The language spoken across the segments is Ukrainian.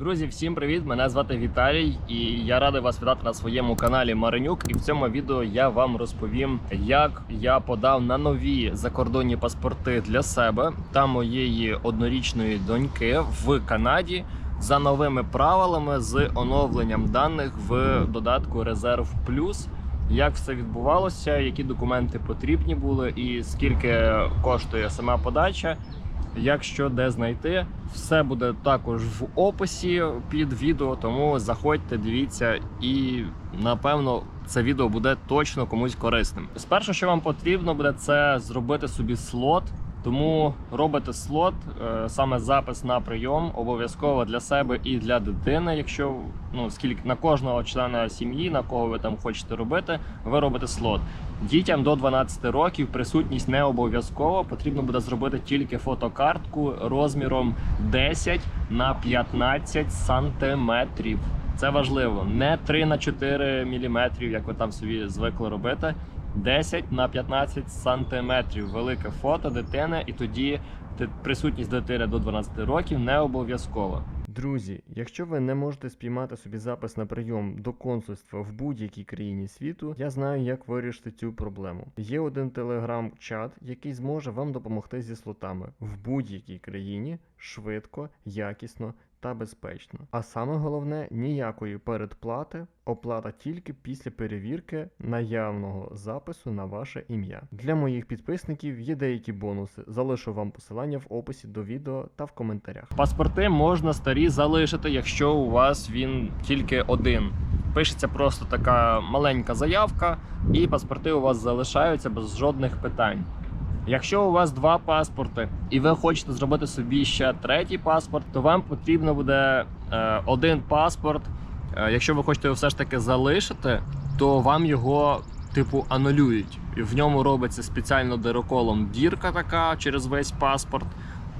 Друзі, всім привіт! Мене звати Віталій, і я радий вас вітати на своєму каналі Маринюк. І в цьому відео я вам розповім, як я подав на нові закордонні паспорти для себе та моєї однорічної доньки в Канаді за новими правилами з оновленням даних в додатку Резерв Плюс. Як все відбувалося, які документи потрібні були, і скільки коштує сама подача. Як що де знайти, все буде також в описі під відео, тому заходьте, дивіться, і напевно це відео буде точно комусь корисним. Спершу, що вам потрібно буде, це зробити собі слот. Тому робите слот, е, саме запис на прийом, обов'язково для себе і для дитини. Якщо ну скільки на кожного члена сім'ї, на кого ви там хочете робити, ви робите слот. Дітям до 12 років присутність не обов'язково. Потрібно буде зробити тільки фотокартку розміром 10 на 15 сантиметрів. Це важливо. Не 3 на 4 міліметрів, як ви там собі звикли робити. 10 на 15 сантиметрів. Велике фото дитини, і тоді присутність дитини до 12 років не обов'язкова. Друзі, якщо ви не можете спіймати собі запис на прийом до консульства в будь-якій країні світу, я знаю, як вирішити цю проблему. Є один телеграм-чат, який зможе вам допомогти зі слотами в будь-якій країні швидко, якісно та безпечно. А саме головне ніякої передплати, оплата тільки після перевірки наявного запису на ваше ім'я. Для моїх підписників є деякі бонуси. Залишу вам посилання в описі до відео та в коментарях. Паспорти можна старі залишити, якщо у вас він тільки один. Пишеться просто така маленька заявка, і паспорти у вас залишаються без жодних питань. Якщо у вас два паспорти, і ви хочете зробити собі ще третій паспорт, то вам потрібно буде е, один паспорт. Е, якщо ви хочете його все ж таки залишити, то вам його типу анулюють. І в ньому робиться спеціально дироколом дірка така через весь паспорт.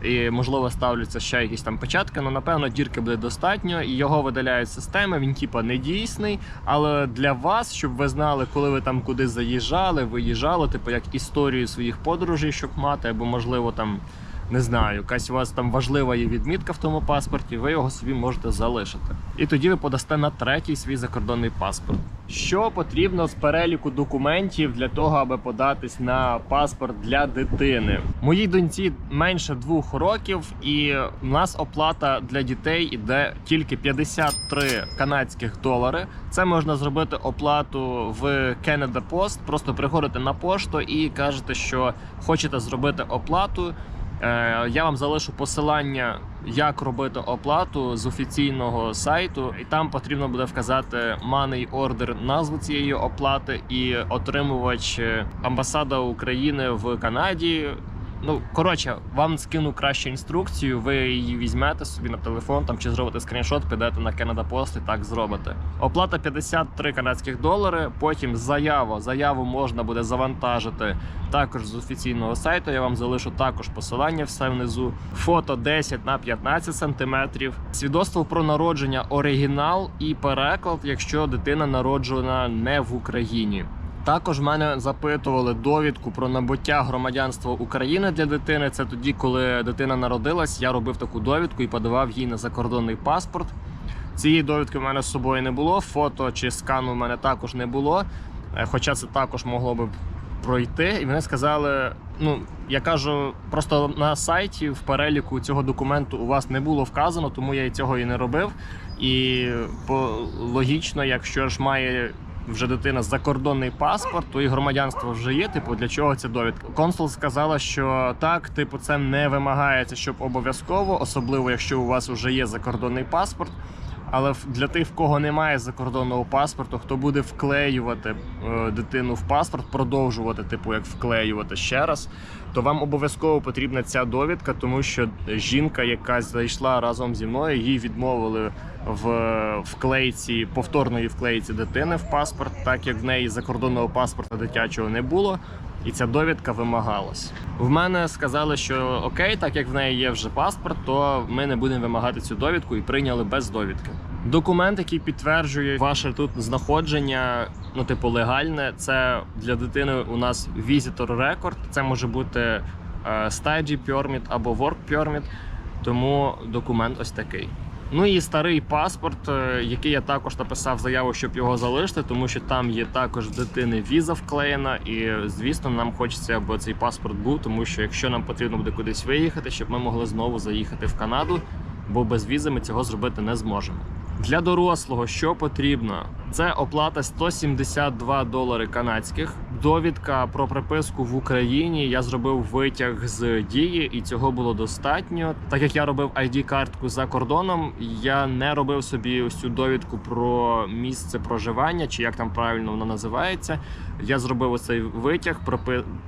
І можливо ставляться ще якісь там печатки, але напевно дірки буде достатньо, і його видаляють системи. Він типа не дійсний. Але для вас, щоб ви знали, коли ви там куди заїжджали, виїжджали, типу як історію своїх подорожей, щоб мати, або можливо там. Не знаю, якась у вас там важлива є відмітка в тому паспорті, ви його собі можете залишити. І тоді ви подасте на третій свій закордонний паспорт. Що потрібно з переліку документів для того, аби податись на паспорт для дитини? Моїй доньці менше двох років, і в нас оплата для дітей іде тільки 53 канадських долари. Це можна зробити оплату в Canada Post. Просто приходите на пошту і кажете, що хочете зробити оплату. Е, Я вам залишу посилання, як робити оплату з офіційного сайту, і там потрібно буде вказати money order, назву цієї оплати і отримувач е, амбасада України в Канаді. Ну коротше, вам скину краще інструкцію. Ви її візьмете собі на телефон там чи зробите скріншот, підете на Canada Post і так зробите. Оплата 53 канадських долари. Потім заява. Заяву можна буде завантажити також з офіційного сайту. Я вам залишу також посилання все внизу. Фото 10 на 15 сантиметрів. Свідоцтво про народження оригінал і переклад, якщо дитина народжена не в Україні. Також мене запитували довідку про набуття громадянства України для дитини. Це тоді, коли дитина народилась, я робив таку довідку і подавав їй на закордонний паспорт. Цієї довідки в мене з собою не було. Фото чи скану в мене також не було. Е, Хоча це також могло би пройти. І вони сказали: ну я кажу, просто на сайті в переліку цього документу у вас не було вказано, тому я і цього і не робив. І по логічно, якщо ж має вже дитина закордонний паспорт, то і громадянство вже є. Типу, для чого ця довідка? Консул сказала, що так, типу, це не вимагається, щоб обов'язково, особливо якщо у вас вже є закордонний паспорт. Але для тих, в кого немає закордонного паспорту, хто буде вклеювати е, дитину в паспорт, продовжувати, типу, як вклеювати ще раз, то вам обов'язково потрібна ця довідка, тому що жінка, яка зайшла разом зі мною, їй відмовили в вклейці повторної вклейці дитини в паспорт, так як в неї закордонного паспорта дитячого не було. І ця довідка вимагалась. В мене сказали, що окей, так як в неї є вже паспорт, то ми не будемо вимагати цю довідку і прийняли без довідки. Документ, який підтверджує ваше тут знаходження, ну типу легальне, це для дитини у нас visitor record. Це може бути е, study permit або work permit. Тому документ ось такий. Ну і старий паспорт, е, який я також написав заяву, щоб його залишити, тому що там є також дитини віза вклеєна. І звісно, нам хочеться, аби цей паспорт був, тому що якщо нам потрібно буде кудись виїхати, щоб ми могли знову заїхати в Канаду, бо без візи ми цього зробити не зможемо. Для дорослого що потрібно? Це оплата 172 долари канадських. Довідка про приписку в Україні. Я зробив витяг з дії, і цього було достатньо. Так як я робив id картку за кордоном, я не робив собі ось цю довідку про місце проживання, чи як там правильно воно називається. Я зробив оцей витяг про,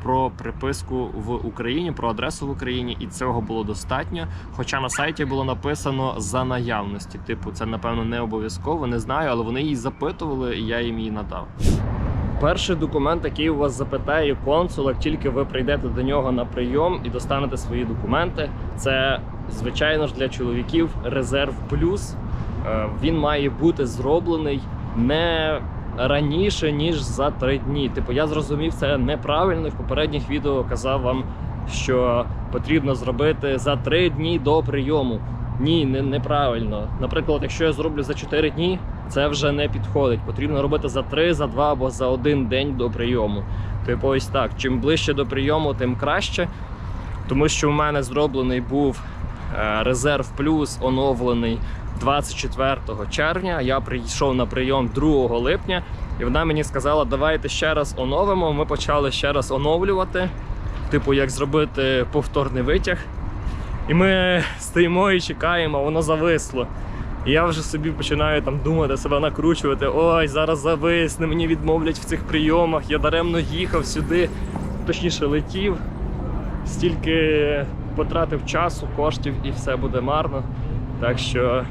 про приписку в Україні, про адресу в Україні, і цього було достатньо. Хоча на сайті було написано за наявності. Типу, це напевно не обов'язково, не знаю, але вони її запитували, і я їм її надав. Перший документ, який у вас запитає консул, як тільки ви прийдете до нього на прийом і достанете свої документи, це звичайно ж для чоловіків резерв плюс. Е, Він має бути зроблений не раніше ніж за три дні. Типу, я зрозумів це неправильно. В попередніх відео казав вам, що потрібно зробити за три дні до прийому. Ні, не, неправильно. Наприклад, якщо я зроблю за 4 дні, це вже не підходить. Потрібно робити за 3, за 2 або за один день до прийому. Типу, ось так. Чим ближче до прийому, тим краще. Тому що в мене зроблений був е, резерв плюс оновлений 24 червня. Я прийшов на прийом 2 липня, і вона мені сказала, давайте ще раз оновимо. Ми почали ще раз оновлювати. Типу, як зробити повторний витяг. І ми стоїмо і чекаємо, воно зависло. І я вже собі починаю там думати, себе накручувати. Ой, зараз зависне, мені відмовлять в цих прийомах. Я даремно їхав сюди, точніше летів, стільки потратив часу, коштів і все буде марно. Так що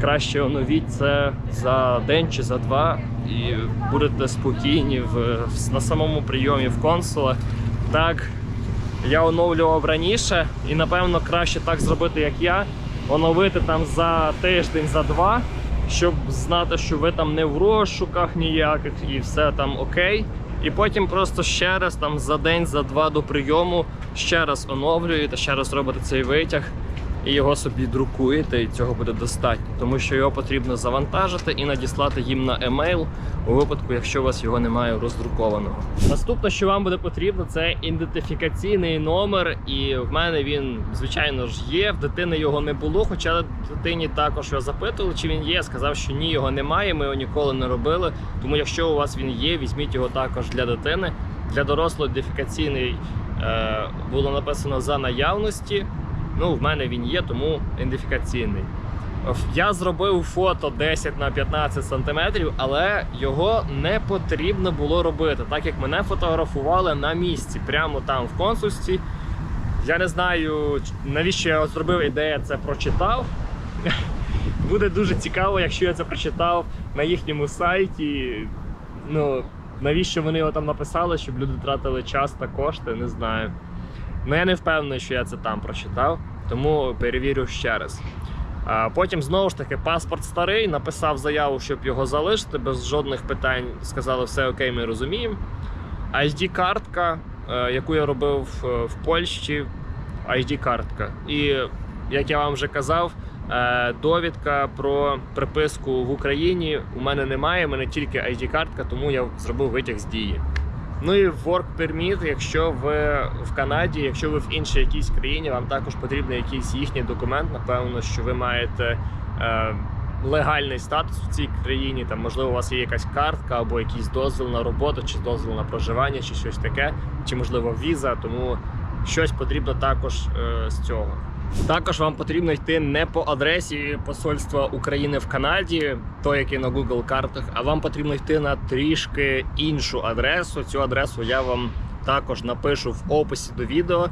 краще оновіть це за день чи за два, і будете спокійні в, на самому прийомі в консула. Так, я оновлював раніше, і напевно краще так зробити, як я. Оновити там за тиждень, за два, щоб знати, що ви там не в розшуках ніяких і все там окей. І потім просто ще раз там за день, за два до прийому ще раз оновлюєте, ще раз робите цей витяг і його собі друкуєте, і цього буде достатньо, тому що його потрібно завантажити і надіслати їм на емейл у випадку, якщо у вас його немає роздрукованого. Наступне, що вам буде потрібно, це ідентифікаційний номер, і в мене він, звичайно ж, є. В дитини його не було, хоча дитині також його запитували, чи він є. Сказав, що ні, його немає. Ми його ніколи не робили. Тому, якщо у вас він є, візьміть його також для дитини. Для дорослого ідентифікаційний е, було написано за наявності. Ну, в мене він є, тому ідентифікаційний. Я зробив фото 10 на 15 сантиметрів, але його не потрібно було робити, так як мене фотографували на місці, прямо там в консульстві. Я не знаю, навіщо я зробив ідея це прочитав. Буде дуже цікаво, якщо я це прочитав на їхньому сайті. Ну, навіщо вони його там написали, щоб люди тратили час та кошти, не знаю. Ну я не впевнений, що я це там прочитав, тому перевірю ще раз. А потім знову ж таки паспорт старий, написав заяву, щоб його залишити, без жодних питань сказали, все окей, ми розуміємо. ID-картка, е, яку я робив е, в Польщі, ID-картка. І як я вам вже казав, е, довідка про приписку в Україні у мене немає, у мене тільки ID-картка, тому я зробив витяг з дії. Ну і work permit, якщо ви в Канаді, якщо ви в іншій якійсь країні, вам також потрібен якийсь їхній документ. Напевно, що ви маєте е, легальний статус в цій країні. Там, можливо, у вас є якась картка або якийсь дозвіл на роботу, чи дозвіл на проживання, чи щось таке, чи можливо віза. Тому щось потрібно також е, з цього. Також вам потрібно йти не по адресі посольства України в Канаді, той, який на Google картах, а вам потрібно йти на трішки іншу адресу. Цю адресу я вам також напишу в описі до відео,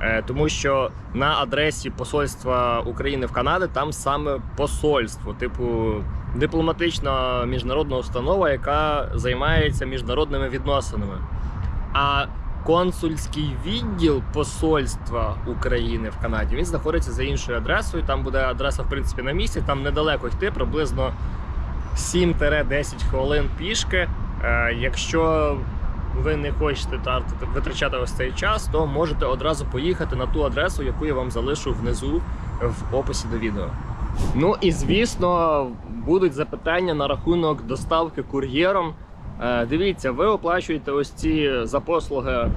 е, тому що на адресі посольства України в Канаді там саме посольство, типу дипломатична міжнародна установа, яка займається міжнародними відносинами. А консульський відділ посольства України в Канаді він знаходиться за іншою адресою. Там буде адреса, в принципі, на місці. Там недалеко йти, приблизно 7-10 хвилин пішки. Е, Якщо ви не хочете витрачати ось цей час, то можете одразу поїхати на ту адресу, яку я вам залишу внизу в описі до відео. Ну і звісно, будуть запитання на рахунок доставки кур'єром. Е, дивіться, ви оплачуєте ось ці за послуги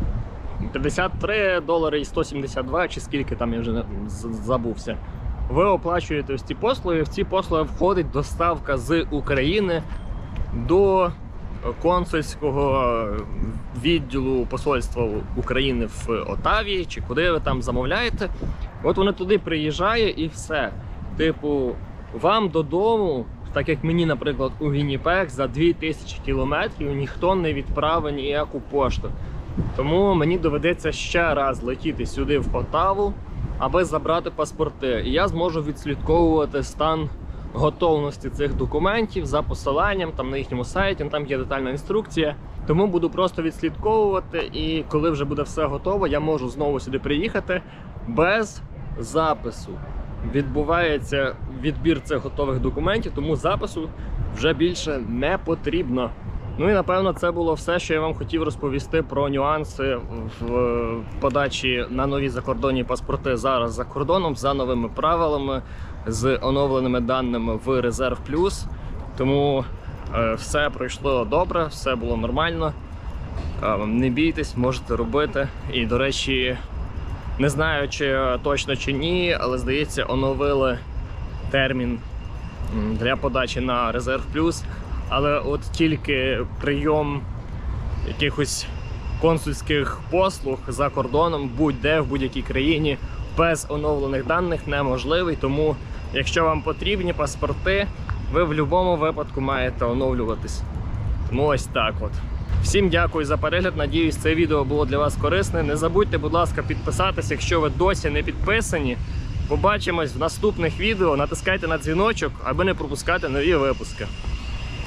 53 долари і 172, чи скільки там я вже забувся. Ви оплачуєте ось ці послуги. В ці послуги входить доставка з України до консульського відділу посольства України в Отаві, чи куди ви там замовляєте. От вони туди приїжджає і все. Типу, вам додому, так як мені, наприклад, у Вінніпек за 2000 кілометрів ніхто не відправить ніяку пошту. Тому мені доведеться ще раз летіти сюди в Отаву, аби забрати паспорти. І я зможу відслідковувати стан готовності цих документів за посиланням там на їхньому сайті. Там є детальна інструкція. Тому буду просто відслідковувати, і коли вже буде все готово, я можу знову сюди приїхати без запису. Відбувається відбір цих готових документів, тому запису вже більше не потрібно. Ну і напевно це було все, що я вам хотів розповісти про нюанси в подачі на нові закордонні паспорти зараз за кордоном за новими правилами, з оновленими даними в Резерв Плюс. Тому е, все пройшло добре, все було нормально. Е, не бійтесь, можете робити. І, до речі, не знаю, чи точно чи ні, але здається, оновили термін для подачі на Резерв Плюс. Але от тільки прийом якихось консульських послуг за кордоном, будь-де в будь-якій країні, без оновлених даних неможливий. Тому, якщо вам потрібні паспорти, ви в будь-якому випадку маєте оновлюватись. Тому ось так от. Всім дякую за перегляд. Надіюсь, це відео було для вас корисне. Не забудьте, будь ласка, підписатися, якщо ви досі не підписані. Побачимось в наступних відео. Натискайте на дзвіночок, аби не пропускати нові випуски.